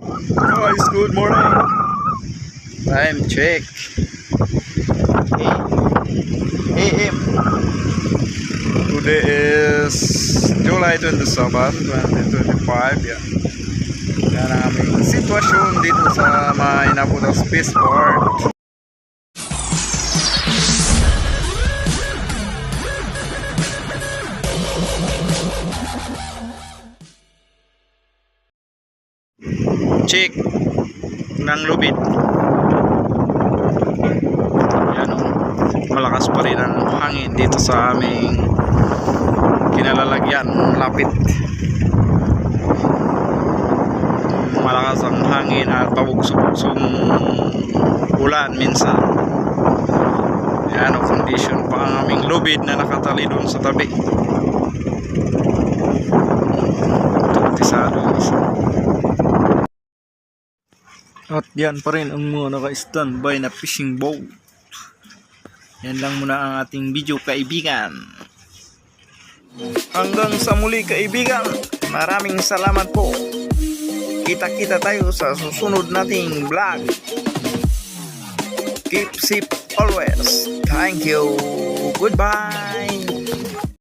Guys, good morning. Time check. AM. Today is July 27, 2025. Yan. Yan ang aming sitwasyon dito sa may Naputa Spaceport. Check ng lubid. Yan o. Malakas pa rin ang hangin dito sa aming kinalalagyan. Lapit. Malakas ang hangin at pabugso-bugsong ulan minsan. Yan o, condition pa ang aming lubid na nakatali doon sa tabi. Tartisado. At yan pa rin ang mga naka-standby na fishing boat. Yan lang muna ang ating video kaibigan. Hanggang sa muli kaibigan. Maraming salamat po. Kita-kita tayo sa susunod nating vlog. Keep safe always. Thank you. Goodbye.